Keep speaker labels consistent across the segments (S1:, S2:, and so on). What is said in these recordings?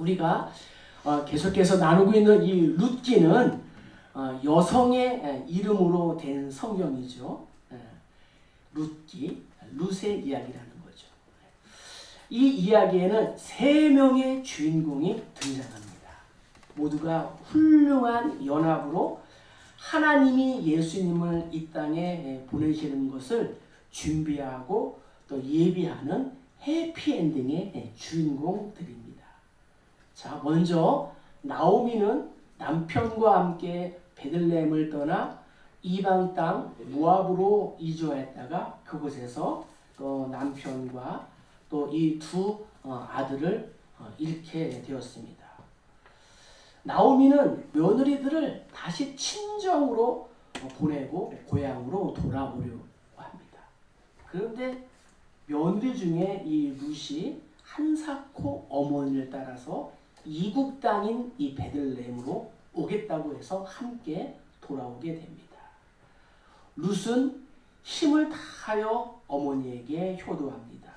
S1: 우리가 어, 계속해서 나누고 있는 이 룻기는 어, 여성의 에, 이름으로 된 성경이죠. 에, 룻기, 룻의 이야기라는 거죠. 이 이야기에는 세 명의 주인공이 등장합니다. 모두가 훌륭한 연합으로 하나님이 예수님을 이 땅에 에, 보내시는 것을 준비하고 또 예비하는 해피엔딩의 에, 주인공들입니다. 자, 먼저 나오미는 남편과 함께 베들레헴을 떠나 이방 땅 모압으로 이주했다가 그곳에서 또 남편과 또 이 두 아들을 어, 잃게 되었습니다. 나오미는 며느리들을 다시 친정으로 어, 보내고 고향으로 돌아오려고 합니다. 그런데 며느리 중에 이 룻이 한사코 어머니를 따라서 이국 땅인 이 베들레헴으로 오겠다고 해서 함께 돌아오게 됩니다. 룻은 힘을 다하여 어머니에게 효도합니다.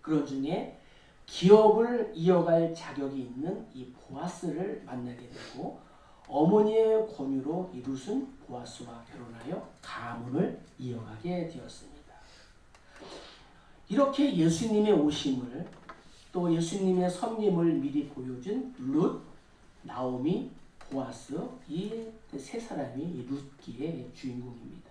S1: 그런 중에 기업을 이어갈 자격이 있는 이 보아스를 만나게 되고 어머니의 권유로 이 룻은 보아스와 결혼하여 가문을 이어가게 되었습니다. 이렇게 예수님의 오심을 또 예수님의 섭림을 미리 보여준 룻, 나오미, 보아스 이 세 사람이 이 룻기의 주인공입니다.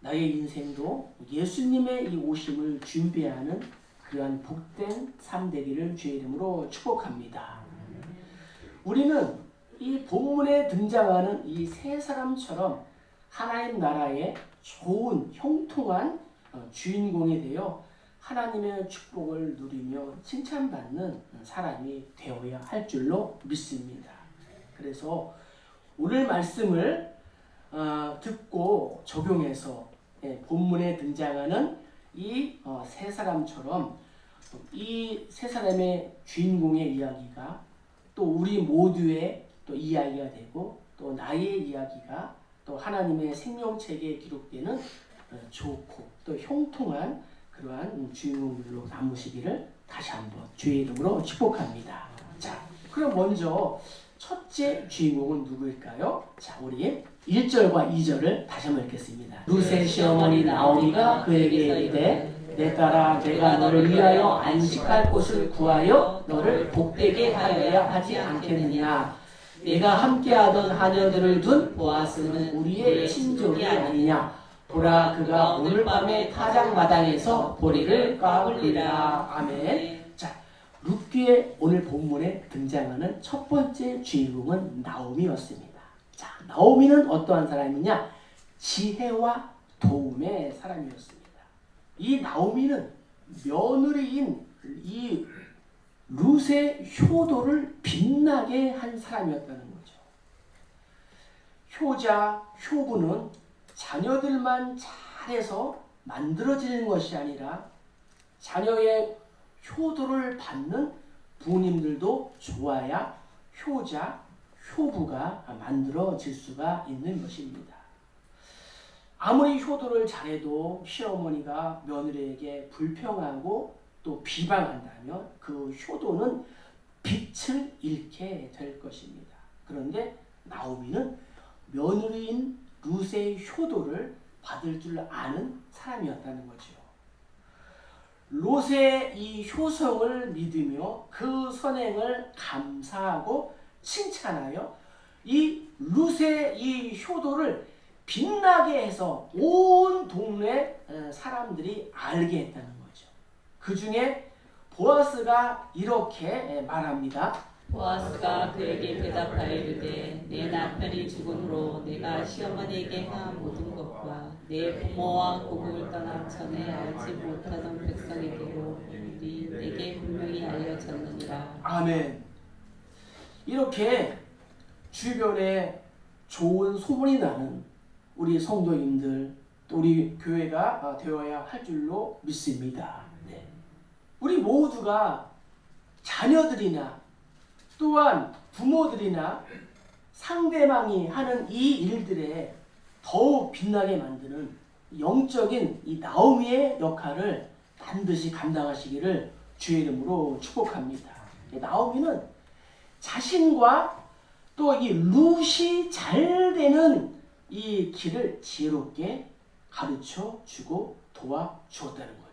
S1: 나의 인생도 예수님의 이 오심을 준비하는 그러한 복된 삶 되기를 주의 이름으로 축복합니다. 우리는 이 본문에 등장하는 이 세 사람처럼 하나님 나라의 좋은 형통한 어, 주인공이 되어 하나님의 축복을 누리며 칭찬받는 사람이 되어야 할 줄로 믿습니다. 그래서 오늘 말씀을 어, 듣고 적용해서 예, 본문에 등장하는 이 세 사람처럼 이 세 사람의 주인공의 이야기가 또 우리 모두의 또 이야기가 되고 또 나의 이야기가 또 하나님의 생명책에 기록되는 어, 좋고 또 형통한 그러한 주인공들로 남으시기를 다시 한번 주의 이름으로 축복합니다. 자, 그럼 먼저 첫째 주인공은 누구일까요? 자, 우리 1절과 2절을 다시 한번 읽겠습니다. 루세 시어머니 나오미가 그에게 이르되 내 딸아 내가 너를 위하여 안식할 곳을 구하여 너를 복되게 하여야 하지 않겠느냐 내가 함께하던 하녀들을 둔 보아스는 우리의 친족이 아니냐 보라 그가 오늘 밤에 타작마당에서 보리를 까불리라. 아멘. 자 룻기의 오늘 본문에 등장하는 첫 번째 주인공은 나오미였습니다. 자 나오미는 어떠한 사람이냐? 지혜와 도움의 사람이었습니다. 이 나오미는 며느리인 이 룻의 효도를 빛나게 한 사람이었다는 거죠. 효자, 효부는 자녀들만 잘해서 만들어지는 것이 아니라 자녀의 효도를 받는 부모님들도 좋아야 효자, 효부가 만들어질 수가 있는 것입니다. 아무리 효도를 잘해도 시어머니가 며느리에게 불평하고 또 비방한다면 그 효도는 빛을 잃게 될 것입니다. 그런데 나오미는 며느리인 룻의 효도를 받을 줄 아는 사람이었다는 거죠. 롯의 이 효성을 믿으며 그 선행을 감사하고 칭찬하여 이 룻의 이 효도를 빛나게 해서 온 동네 어, 사람들이 알게 했다는 거죠. 그 중에 보아스가 이렇게 말합니다.
S2: 보아스가 그에게 대답하여 이르되 내 남편이 죽음으로 내가 시어머니에게 행한 모든 것과 내 부모와 고국을 떠나 전에 알지 못하던 백성에게로 일이 내게 분명히 알려졌느니라
S1: 아멘. 이렇게 주변에 좋은 소문이 나는 우리 성도님들 또 우리 교회가 되어야 할 줄로 믿습니다. 네. 우리 모두가 자녀들이나 또한 부모들이나 상대방이 하는 이 일들에 더욱 빛나게 만드는 영적인 이 나오미의 역할을 반드시 감당하시기를 주의 이름으로 축복합니다. 이 나오미는 자신과 또 이 룻이 잘 되는 이 길을 지혜롭게 가르쳐 주고 도와 주었다는 거죠.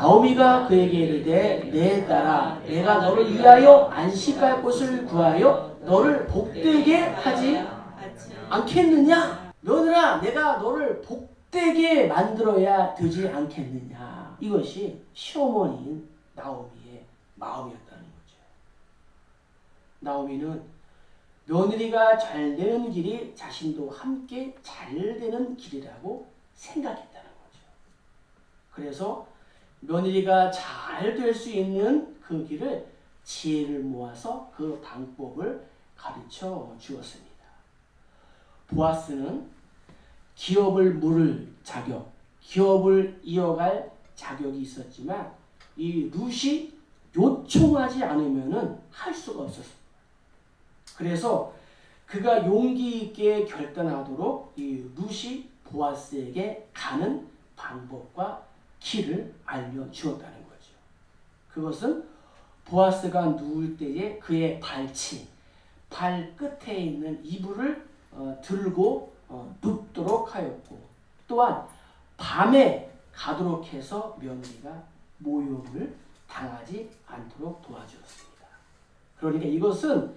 S1: 나오미가 그에게 이르되 내 딸아 내가 너를 위하여 안식할 곳을 구하여 너를 복되게 하지 않겠느냐? 며느라 내가 너를 복되게 만들어야 되지 않겠느냐? 이것이 시어머니인 나오미의 마음이었다는 거죠. 나오미는 며느리가 잘 되는 길이 자신도 함께 잘 되는 길이라고 생각했다는 거죠. 그래서 며느리가 잘 될 수 있는 그 길을 지혜를 모아서 그 방법을 가르쳐 주었습니다. 보아스는 기업을 물을 자격, 기업을 이어갈 자격이 있었지만 이 룻이 요청하지 않으면은 할 수가 없었습니다. 그래서 그가 용기 있게 결단하도록 이 룻이 보아스에게 가는 방법과 길을 알려 주었다는 거죠. 그것은 보아스가 누울 때에 그의 발치, 발 끝에 있는 이불을 어, 들고 어, 눕도록 하였고 또한 밤에 가도록 해서 며느리가 모욕을 당하지 않도록 도와주었습니다. 그러니까 이것은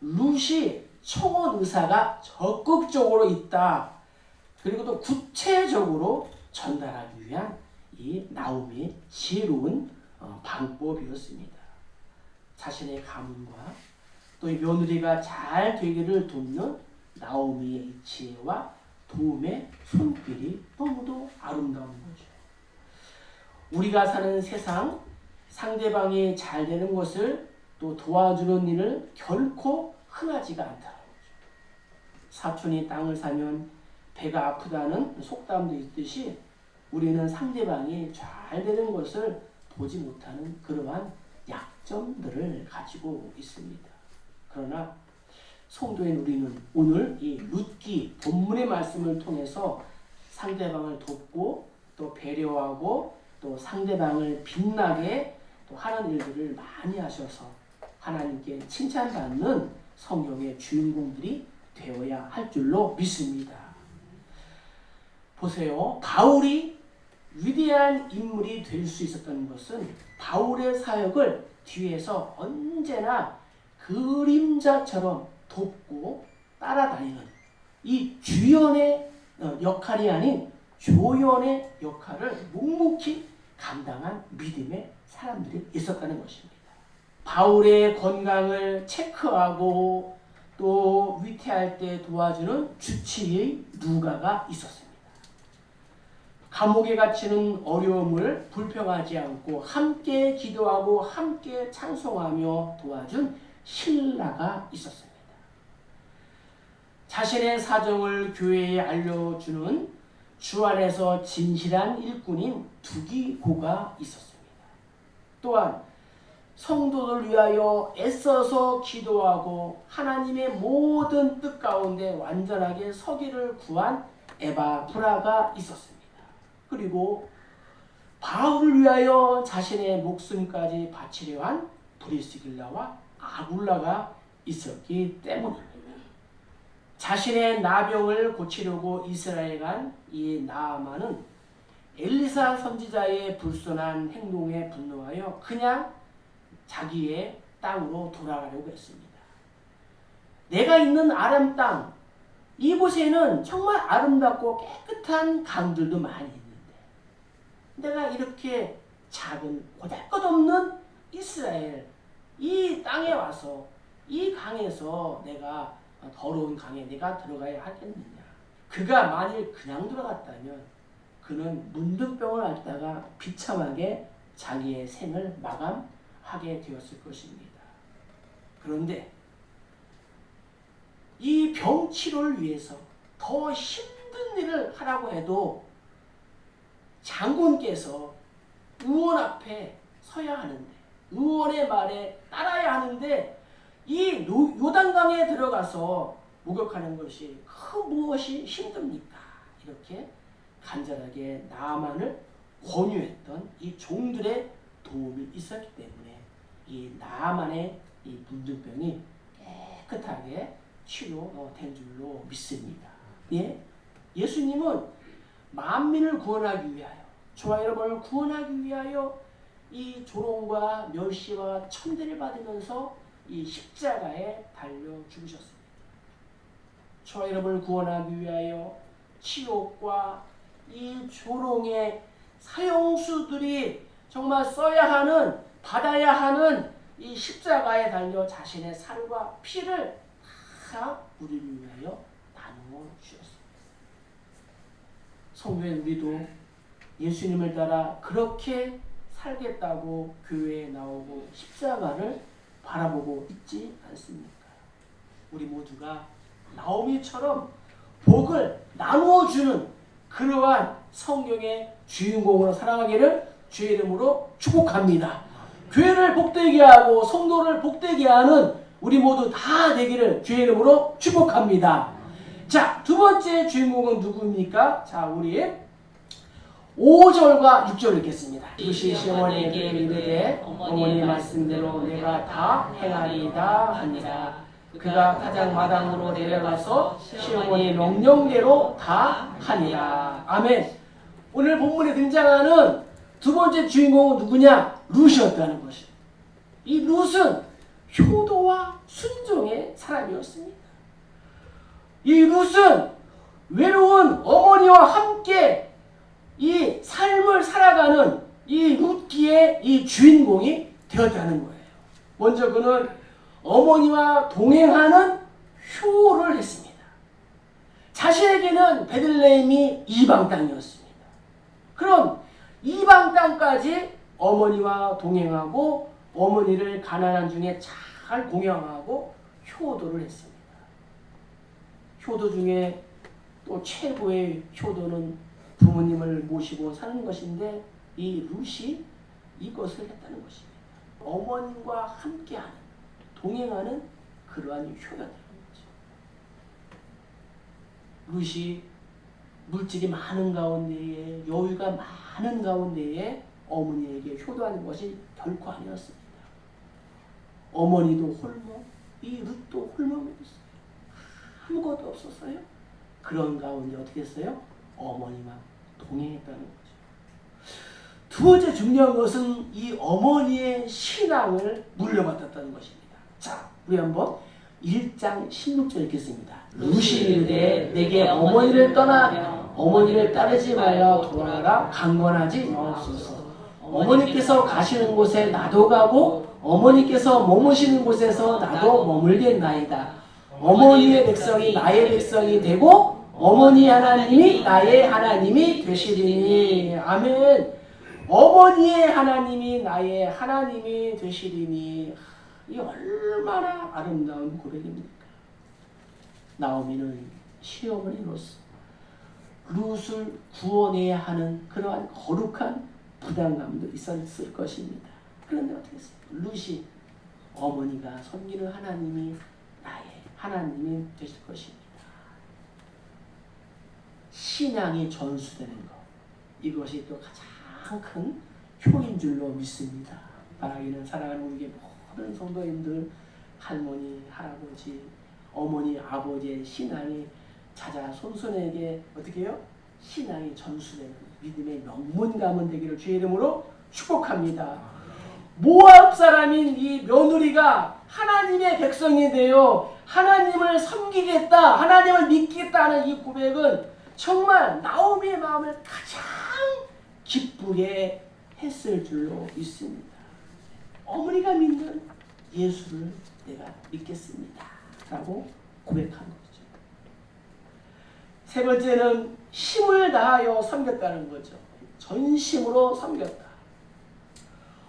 S1: 룻이 청원 의사가 적극적으로 있다. 그리고 또 구체적으로 전달하기 위한 이 나오미의 지혜로운 어, 방법이었습니다. 자신의 가문과 또 이 며느리가 잘 되기를 돕는 나오미의 이 지혜와 도움의 손길이 너무도 아름다운 거죠. 우리가 사는 세상 상대방이 잘 되는 것을 또 도와주는 일을 결코 흔하지가 않다는 거죠. 사촌이 땅을 사면 배가 아프다는 속담도 있듯이 우리는 상대방이 잘 되는 것을 보지 못하는 그러한 약점들을 가지고 있습니다. 그러나 성도인 우리는 오늘 이 룻기 본문의 말씀을 통해서 상대방을 돕고 또 배려하고 또 상대방을 빛나게 또 하는 일들을 많이 하셔서 하나님께 칭찬받는 성령의 주인공들이 되어야 할 줄로 믿습니다. 보세요. 바울이 위대한 인물이 될 수 있었던 것은 바울의 사역을 뒤에서 언제나 그림자처럼 돕고 따라다니는 이 주연의 어, 역할이 아닌 조연의 역할을 묵묵히 감당한 믿음의 사람들이 있었다는 것입니다. 바울의 건강을 체크하고 또 위태할 때 도와주는 주치의 누가가 있었습니다. 감옥에 갇히는 어려움을 불평하지 않고 함께 기도하고 함께 찬송하며 도와준 신라가 있었습니다. 자신의 사정을 교회에 알려주는 주 안에서 진실한 일꾼인 두기고가 있었습니다. 또한 성도들 위하여 애써서 기도하고 하나님의 모든 뜻 가운데 완전하게 서기를 구한 에바브라가 있었습니다. 그리고 바울을 위하여 자신의 목숨까지 바치려 한 브리스길라와 아굴라가 있었기 때문입니다. 자신의 나병을 고치려고 이스라엘 간 이 나아만은 엘리사 선지자의 불순한 행동에 분노하여 그냥 자기의 땅으로 돌아가려고 했습니다. 내가 있는 아람 땅 이곳에는 정말 아름답고 깨끗한 강들도 많이 내가 이렇게 작은 고달것없는 이스라엘 이 땅에 와서 이 강에서 내가 더러운 강에 내가 들어가야 하겠느냐 그가 만일 그냥 들어갔다면 그는 문득병을 앓다가 비참하게 자기의 생을 마감하게 되었을 것입니다. 그런데 이 병치료를 위해서 더 힘든 일을 하라고 해도 장군께서 의원 앞에 서야 하는데 의원의 말에 따라야 하는데 이 요- 요단강에 들어가서 목욕하는 것이 그 무엇이 힘듭니까? 이렇게 간절하게 나만을 권유했던 이 종들의 도움이 있었기 때문에 이 나만의 이 문둥병이 깨끗하게 치료된 줄로 믿습니다. 예? 예수님은 만민을 구원하기 위하여 저와 여러분을 구원하기 위하여 이 조롱과 멸시와 천대를 받으면서 이 십자가에 달려 죽으셨습니다. 저와 여러분을 구원하기 위하여 치욕과 이 조롱의 사형수들이 정말 써야 하는 받아야 하는 이 십자가에 달려 자신의 살과 피를 다 우리를 위하여 나누어 주셨습니다. 성도의 우리도 예수님을 따라 그렇게 살겠다고 교회에 나오고 십자가를 바라보고 있지 않습니까? 우리 모두가 나오미처럼 복을 나누어 주는 그러한 성경의 주인공으로 살아가기를 주의 이름으로 축복합니다. 교회를 복되게 하고 성도를 복되게 하는 우리 모두 다 되기를 주의 이름으로 축복합니다. 자, 두 번째 주인공은 누구입니까? 자, 우리 5절과 6절을 읽겠습니다. 이것이 시어머니에게 이르되 어머니 말씀대로 내가 다 행하리이다 하니라. 그가 가장 마당으로 내려가서 시어머니 명령대로 다 하니라. 아멘. 오늘 본문에 등장하는 두 번째 주인공은 누구냐? 룻이었다는 것이에요. 이 룻은 효도와 순종의 사람이었습니다. 이 룻은 외로운 어머니와 함께 이 삶을 살아가는 이 룻기의 이 주인공이 되었다는 거예요. 먼저 그는 어머니와 동행하는 효를 했습니다. 자신에게는 베들레헴이 이방 땅이었습니다. 그럼 이방 땅까지 어머니와 동행하고 어머니를 가난한 중에 잘 공양하고 효도를 했습니다. 효도 중에 또 최고의 효도는 부모님을 모시고 사는 것인데 이 룻이 이것을 했다는 것입니다. 어머님과 함께하는 동행하는 그러한 효가 되는 거죠. 룻이 물질이 많은 가운데에 여유가 많은 가운데에 어머니에게 효도하는 것이 결코 아니었습니다. 어머니도 홀몸, 이 룻도 홀몸이었어요. 아무것도 없었어요. 그런 가운데 어떻게 했어요? 어머니와 동행했다는 거죠. 두 번째 중요한 것은 이 어머니의 신앙을 물려받았다는 것입니다. 자, 우리 한번 1장 16절 읽겠습니다. 루시 이르되 내게 어머니를 떠나 어머니를 따르지 말라 돌아라 강권하지 마옵소서. 어머니께서 가시는 곳에 나도 가고 어머니께서 머무시는 곳에서 나도 머물겠나이다. 어머니의 백성이 나의 백성이 되고 어머니 하나님이 나의 하나님이 되시리니 아멘. 어머니의 하나님이 나의 하나님이 되시리니 이 얼마나 아름다운 고백입니까? 나오미는 시어머니로서 룻을 구원해야 하는 그러한 거룩한 부담감도 있었을 것입니다. 그런데 어떻게 했어요? 룻이 어머니가 섬기는 하나님이 나의 하나님이 되실 것입니다. 신앙이 전수되는 것 이것이 또 가장 큰 효인 줄로 믿습니다. 바라기는 사랑하는 우리의 모든 성도님들 할머니, 할아버지, 어머니, 아버지의 신앙이 자자 손손에게 어떻게 해요? 신앙이 전수되는 믿음의 명문가문 되기를 주의 이름으로 축복합니다. 모압 사람인 이 며느리가 하나님의 백성이 되어 하나님을 섬기겠다, 하나님을 믿겠다는 이 고백은 정말 나오미의 마음을 가장 기쁘게 했을 줄로 믿습니다. 어머니가 믿는 예수를 내가 믿겠습니다. 라고 고백한 거죠. 세 번째는 힘을 다하여 섬겼다는 거죠. 전심으로 섬겼다.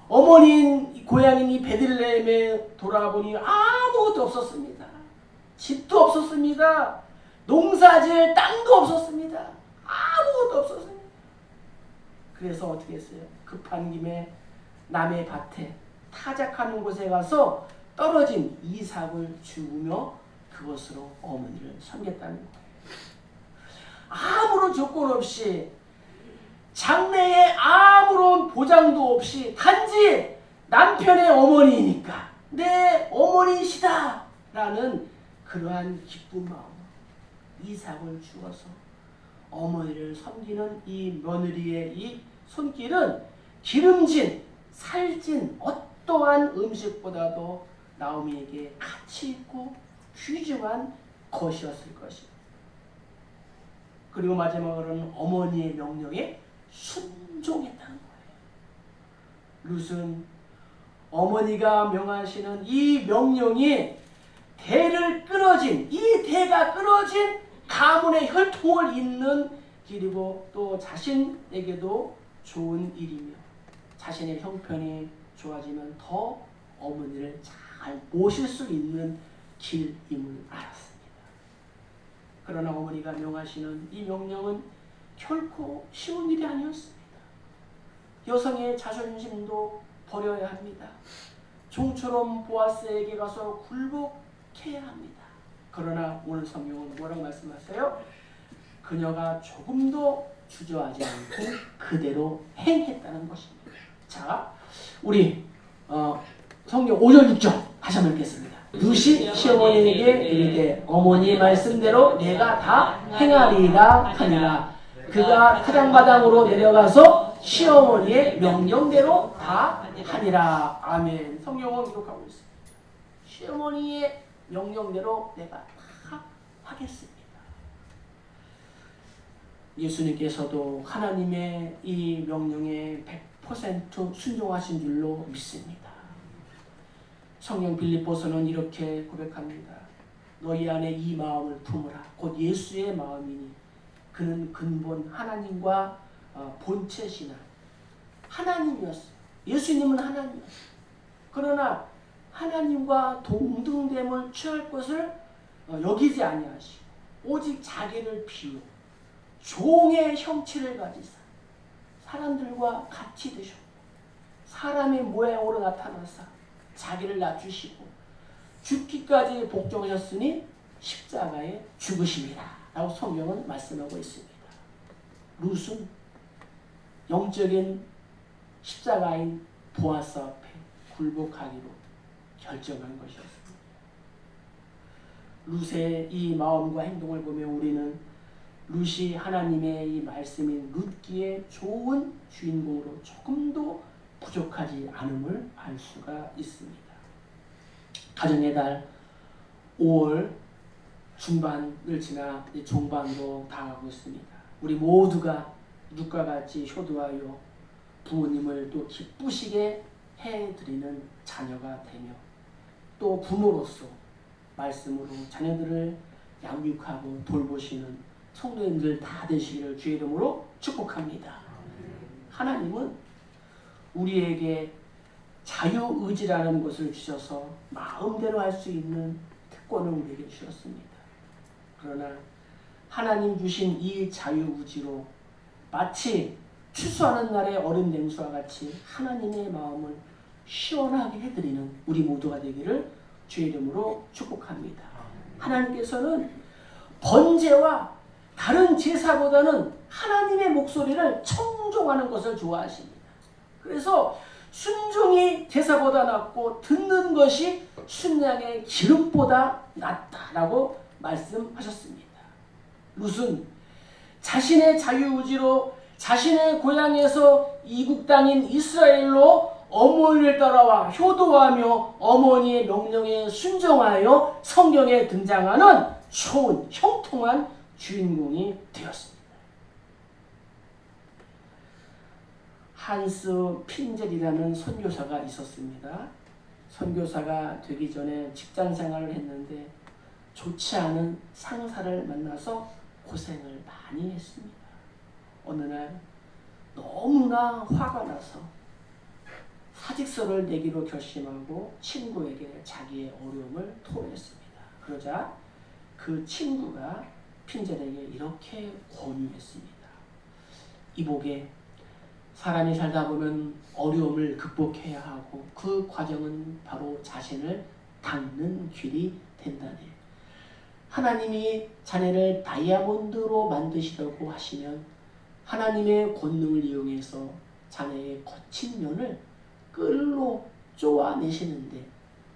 S1: 어머니인 고향인 이 베들레헴에 돌아보니 아무것도 없었습니다. 집도 없었습니다. 농사질 땅도 없었습니다. 아무것도 없었습니다. 그래서 어떻게 했어요? 급한 김에 남의 밭에 타작하는 곳에 가서 떨어진 이삭을 주우며 그것으로 어머니를 섬겼다는 거예요. 아무런 조건 없이 장래에 아무런 보장도 없이 단지 남편의 어머니이니까 내 어머니시다 라는 그러한 기쁜 마음 이삭을 주어서 어머니를 섬기는 이 며느리의 이 손길은 기름진 살찐 어떠한 음식보다도 나오미에게 가치 있고 귀중한 것이었을 것입니다. 그리고 마지막으로는 어머니의 명령에 순종했다는 거예요. 룻은 어머니가 명하시는 이 명령이 대를 끊어진 이 대가 끊어진 가문의 혈통을 잇는 길이고 또 자신에게도 좋은 일이며 자신의 형편이 좋아지면 더 어머니를 잘 모실 수 있는 길임을 알았습니다. 그러나 어머니가 명하시는 이 명령은 결코 쉬운 일이 아니었습니다. 여성의 자존심도 버려야 합니다. 종처럼 보아스에게 가서 굴복해야 합니다. 그러나 오늘 성경은 뭐라고 말씀하세요? 그녀가 조금도 주저하지 않고 그대로 행했다는 것입니다. 자, 우리 어, 성경 5절 6절 다시 한번 읽겠습니다. 루시 시어머니에게 이르되 어머니 말씀대로 내가 다 행하리라 하니라. 그가 타장마당으로 내려가서 시어머니의 명령대로 다 하니라. 아멘. 성경은 기록하고 있습니다. 시어머니의 명령대로 내가 다 하겠습니다. 예수님께서도 하나님의 이 명령에 100% 순종하신 줄로 믿습니다. 성령 빌립보서는 이렇게 고백합니다. 너희 안에 이 마음을 품으라. 곧 예수의 마음이니 그는 근본 하나님과 어, 본체시나 하나님이었어요. 예수님은 하나님이었어요. 그러나 하나님과 동등됨을 취할 것을 어, 여기지 아니하시고 오직 자기를 비우 종의 형체를 가지사 사람들과 같이 되셨고 사람의 모양으로 나타나사 자기를 낮추시고 죽기까지 복종하셨으니 십자가에 죽으십니다. 라고 성경은 말씀하고 있습니다. 룻은 영적인 십자가인 보아스 앞에 굴복하기로 결정한 것이었습니다. 룻의 이 마음과 행동을 보며 우리는 룻이 하나님의 이 말씀인 룻기의 좋은 주인공으로 조금도 부족하지 않음을 알 수가 있습니다. 가정의 달 5월 중반을 지나 종반도 다가고 있습니다. 우리 모두가 룻과 같이 효도하여 부모님을 또 기쁘시게 해드리는 자녀가 되며 또 부모로서 말씀으로 자녀들을 양육하고 돌보시는 성도님들 다 되시기를 주의 이름으로 축복합니다. 하나님은 우리에게 자유의지라는 것을 주셔서 마음대로 할 수 있는 특권을 우리에게 주셨습니다. 그러나 하나님 주신 이 자유의지로 마치 추수하는 날의 얼음 냉수와 같이 하나님의 마음을 시원하게 해드리는 우리 모두가 되기를 주의 이름으로 축복합니다. 하나님께서는 번제와 다른 제사보다는 하나님의 목소리를 청종하는 것을 좋아하십니다. 그래서 순종이 제사보다 낫고 듣는 것이 순양의 기름보다 낫다라고 말씀하셨습니다. 룻은 자신의 자유의지로 자신의 고향에서 이국 땅인 이스라엘로 어머니를 따라와 효도하며 어머니의 명령에 순종하여 성경에 등장하는 좋은 형통한 주인공이 되었습니다. 한스 핀젤이라는 선교사가 있었습니다. 선교사가 되기 전에 직장 생활을 했는데 좋지 않은 상사를 만나서 고생을 많이 했습니다. 어느 날 너무나 화가 나서 사직서를 내기로 결심하고 친구에게 자기의 어려움을 토로했습니다. 그러자 그 친구가 핀젤에게 이렇게 권유했습니다. 이복에 사람이 살다 보면 어려움을 극복해야 하고 그 과정은 바로 자신을 닦는 길이 된다네. 하나님이 자네를 다이아몬드로 만드시려고 하시면 하나님의 권능을 이용해서 자네의 거친 면을 끌로 쪼아내시는데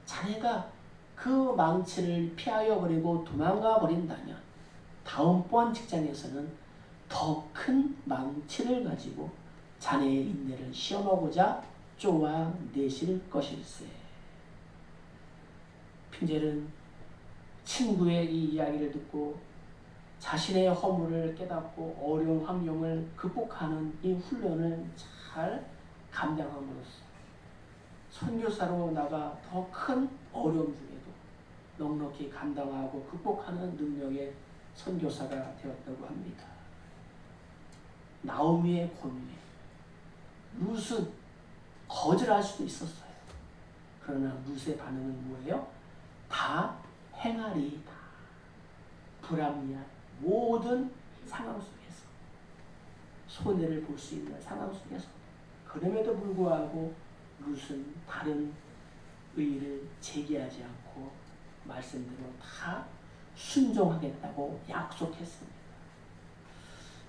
S1: 자네가 그 망치를 피하여 버리고 도망가 버린다면 다음번 직장에서는 더 큰 망치를 가지고 자네의 인내를 시험하고자 쪼아내실 것일세. 핀젤은 친구의 이 이야기를 듣고 자신의 허물을 깨닫고 어려운 환경을 극복하는 이 훈련을 잘 감당함으로써 선교사로 나가 더 큰 어려움 중에도 넉넉히 감당하고 극복하는 능력의 선교사가 되었다고 합니다. 나오미의 권유에 룻은 거절할 수도 있었어요. 그러나 룻의 반응은 뭐예요? 다 행하리이다. 불합리한 모든 상황 속에서 손해를 볼 수 있는 상황 속에서 그럼에도 불구하고 룻은 다른 의의를 제기하지 않고 말씀대로 다 순종하겠다고 약속했습니다.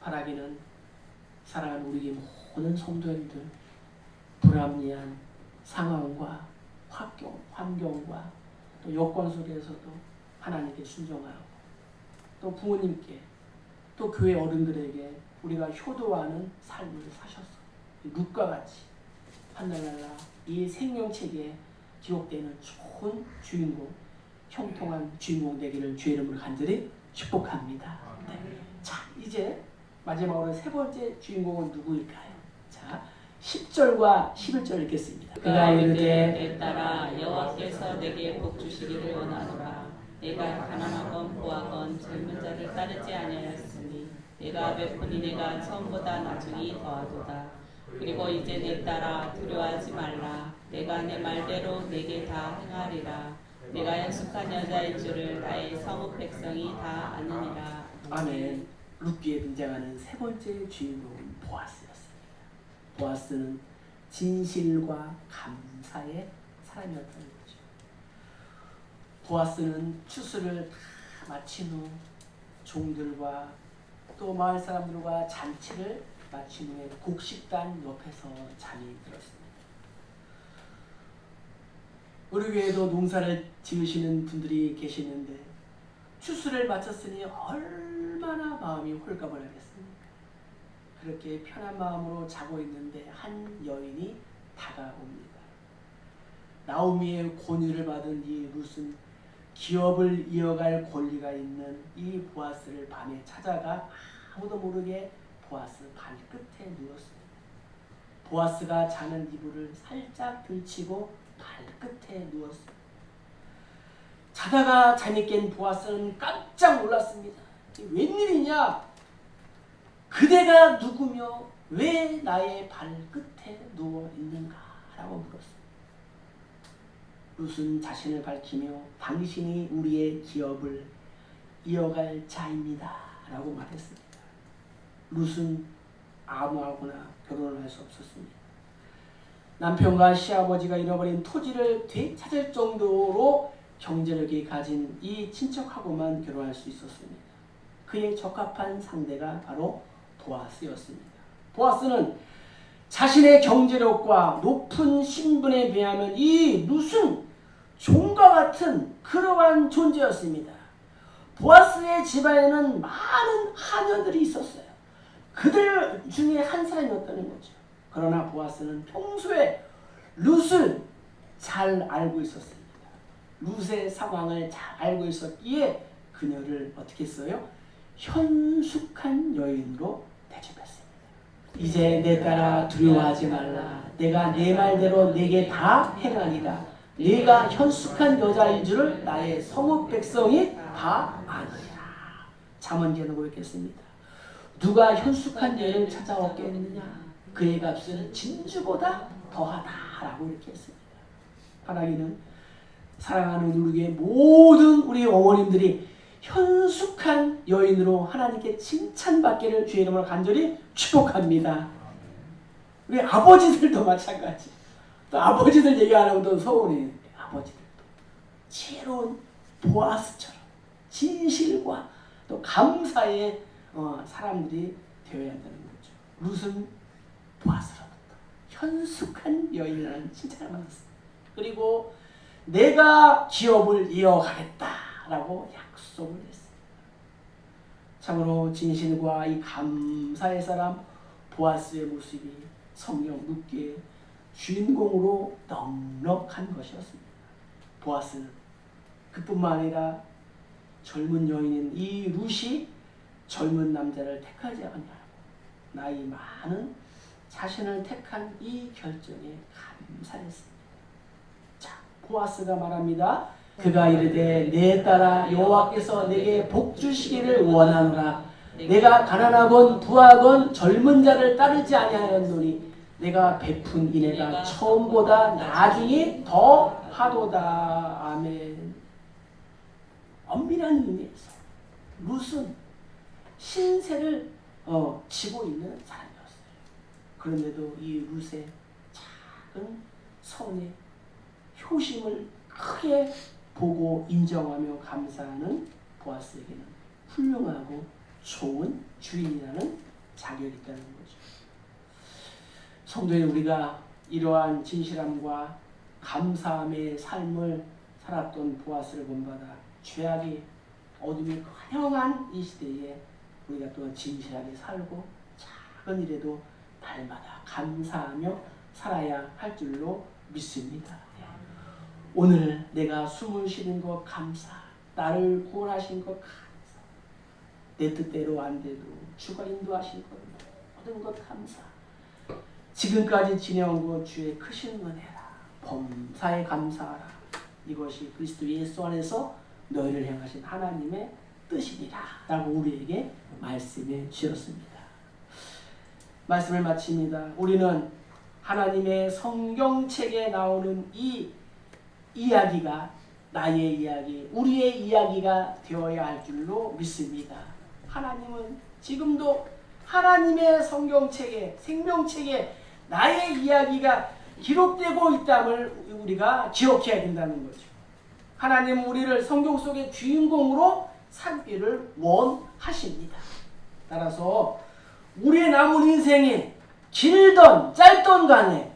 S1: 바라기는 사랑하는 우리 모든 성도님들 불합리한 상황과 환경, 환경과 또 여건 속에서도 하나님께 순종하고 또 부모님께 또 교회 어른들에게 우리가 효도하는 삶을 사셨어. 룩과 같이 하늘나라 이 생명책에 기록되는 좋은 주인공, 형통한 주인공 되기를 주의 이름으로 간절히 축복합니다. 네. 자, 이제 마지막으로 세 번째 주인공은 누구일까요? 자, 10절과 11절 읽겠습니다.
S2: 그가 이르되 내 딸아 여호와께서 내게 복 주시기를 원하노라 내가 가난하건 부하건 젊은 자를 따르지 아니하였으니 내가 베푸니 내가 처음보다 나중이 더하도다 그리고 이제 내 딸아 두려워하지 말라 내가 내 말대로 내게 다 행하리라 내가 연숙한 여자인 줄을 나의 성읍 백성이 다 아느니라
S1: 아멘. 룻기에 등장하는 세 번째 주인공은 보아스였습니다. 보아스는 진실과 감사의 사람이었다는 거죠. 보아스는 추수를 다 마친 후 종들과 또 마을 사람들과 잔치를 마친 후에 곡식단 옆에서 잠이 들었습니다. 우리 교회에도 농사를 지으시는 분들이 계시는데 추수를 마쳤으니 얼마나 마음이 홀가분하겠습니까? 그렇게 편한 마음으로 자고 있는데 한 여인이 다가옵니다. 나오미의 권유를 받은 이 룻은 기업을 이어갈 권리가 있는 이 보아스를 밤에 찾아가 아무도 모르게 보아스 발끝에 누웠습니다. 보아스가 자는 이불을 살짝 들치고 발끝에 누웠습니다. 자다가 잠이 깬 보아스는 깜짝 놀랐습니다. 웬일이냐? 그대가 누구며 왜 나의 발끝에 누워 있는가? 라고 물었습니다. 룻은 자신을 밝히며 당신이 우리의 기업을 이어갈 자입니다. 라고 말했습니다. 룻은 아무하고나 결혼을 할 수 없었습니다. 남편과 시아버지가 잃어버린 토지를 되찾을 정도로 경제력이 가진 이 친척하고만 결혼할 수 있었습니다. 그에 적합한 상대가 바로 보아스였습니다. 보아스는 자신의 경제력과 높은 신분에 비하면 이 룻은 종과 같은 그러한 존재였습니다. 보아스의 집안에는 많은 하녀들이 있었어요. 그들 중에 한 사람이었다는 거죠. 그러나 보아스는 평소에 룻을 잘 알고 있었습니다. 룻의 상황을 잘 알고 있었기에 그녀를 어떻게 했어요? 현숙한 여인으로 대접했습니다. 이제 내 따라 두려워하지 말라. 내가 내 말대로 내게 다 행하리라. 네가 현숙한 여자인 줄을 나의 성읍 백성이 다 아느니라. 잠언기에는 고백했습니다. 누가 현숙한 여인을 찾아왔겠느냐? 그의 값은 진주보다 더하다라고 이렇게 했습니다. 하나님은 사랑하는 우리의 모든 우리 어머님들이 현숙한 여인으로 하나님께 칭찬받기를 주의 이름으로 간절히 축복합니다. 우리 아버지들도 마찬가지. 또 아버지들 얘기 안 하면 또 서운해. 아버지들도 지혜로운 보아스처럼 진실과 또 감사의 어, 사람들이 되어야 한다는 거죠. 룻은 보아스로부터 현숙한 여인이라는 칭찬을 받았습니다. 그리고 내가 기업을 이어가겠다 라고 약속을 했습니다. 참으로 진실과 이 감사의 사람 보아스의 모습이 성령 눕게 주인공으로 넉넉한 것이었습니다. 보아스는 그뿐만 아니라 젊은 여인인 이 룻이 젊은 남자를 택하지 않냐고 나이 많은 자신을 택한 이 결정에 감사했습니다. 자, 보아스가 말합니다. 그가 이르되 내 딸아 여호와께서 내게 복 주시기를 원하노라. 내가 가난하건 부하건 젊은 자를 따르지 아니하였노니 내가 베푼 인애가 처음보다 나중에 더 하도다. 아멘. 엄밀한 의미에서 룻은 신세를 어, 지고 있는 사람이었어요. 그런데도 이 룻의 작은 선의 효심을 크게 보고 인정하며 감사하는 보아스에게는 훌륭하고 좋은 주인이라는 자격이 있다는 거죠. 성도인 우리가 이러한 진실함과 감사함의 삶을 살았던 보아스를 본받아 죄악이 어둠이 환영한 이 시대에 우리가 또 진실하게 살고 작은 일에도 날마다 감사하며 살아야 할 줄로 믿습니다. 오늘 내가 숨을 쉬는 것 감사, 나를 구원하신 것 감사, 내 뜻대로 안 돼도 주가 인도하신 것 모든 것 감사. 지금까지 지내온 것 주의 크신 은혜라. 범사에 감사하라. 이것이 그리스도 예수 안에서 너희를 향하신 하나님의 뜻이니라. 라고 우리에게 말씀해 주셨습니다. 말씀을 마칩니다. 우리는 하나님의 성경책에 나오는 이 이야기가 나의 이야기, 우리의 이야기가 되어야 할 줄로 믿습니다. 하나님은 지금도 하나님의 성경책에, 생명책에 나의 이야기가 기록되고 있다을 우리가 기억해야 된다는 거죠. 하나님은 우리를 성경 속의 주인공으로 삼기를 원하십니다. 따라서 우리의 남은 인생이 길던 짧던 간에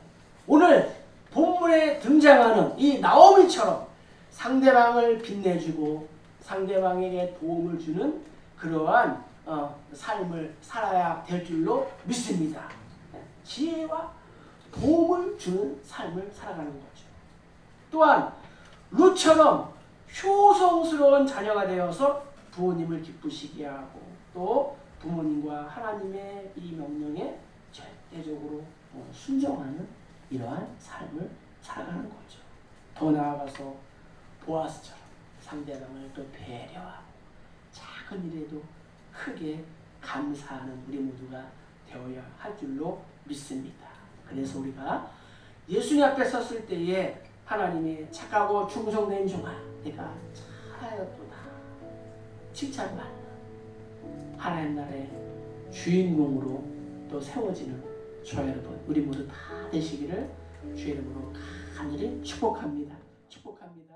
S1: 오늘 본문에 등장하는 이 나오미처럼 상대방을 빛내주고 상대방에게 도움을 주는 그러한 어, 삶을 살아야 될 줄로 믿습니다. 지혜와 도움을 주는 삶을 살아가는 거죠. 또한 루처럼 효성스러운 자녀가 되어서 부모님을 기쁘시게 하고 또 부모님과 하나님의 이 명령에 절대적으로 어, 순종하는 이러한 삶을 살아가는 거죠. 더 나아가서 보아스처럼 상대방을 또 배려하고 작은 일에도 크게 감사하는 우리 모두가 되어야 할 줄로 믿습니다. 그래서 우리가 예수님 앞에 섰을 때에 하나님의 착하고 충성된 종아 내가 잘하였도다 칭찬받는 하나님 나라의 주인공으로 또 세워지는 저와 여러분 우리 모두 다 되시기를 주의 이름으로 간절히 축복합니다. 축복합니다.